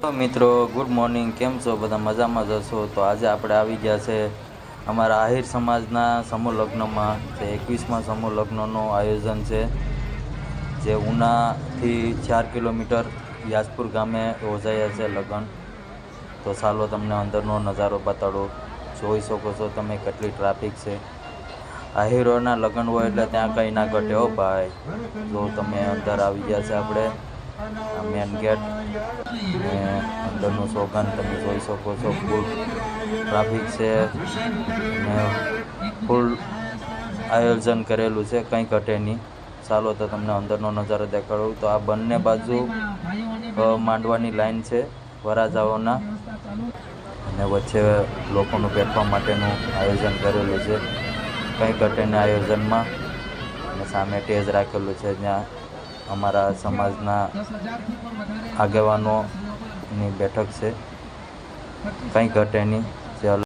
મિત્રો good morning કેમ છો? બધા મજામાં જશો તો આજે આપણે આવી ગયા છે અમારા આહિર સમાજના સમૂહ લગ્નમાં. જે એકવીસમાં સમૂહ લગ્નનું આયોજન છે, જે ઉનાથી ચાર કિલોમીટર યાજપુર ગામે યોજાયા છે લગ્ન. તો ચાલો તમને અંદરનો નજારો બતાડો. જોઈ શકો છો તમે કેટલી ટ્રાફિક છે. આહિરોના લગ્ન હોય એટલે ત્યાં કંઈ ના ઘટે હો ભાઈ. જો તમે અંદર આવી ગયા છે આપણે. મેન ગેટ ને અંદરનું સોગન તમે જોઈ શકો છો ફૂલ ટ્રાફિક છે. ને ફૂલ આયોજન કરેલું છે, કંઈ ઘટે નહીં. ચાલો તો તમને અંદરનો નજારો દેખાડું. તો આ બંને બાજુ માંડવાની લાઈન છે, વરાજાઓના. અને વચ્ચે લોકોનું બેઠવા માટેનું આયોજન કરેલું છે. કંઈ ઘટેને આયોજનમાં. અને સામે ટેજ રાખેલું છે જ્યાં અમારા સમાજના આગેવાનોની બેઠક છે. કંઈ ઘટે નહીં.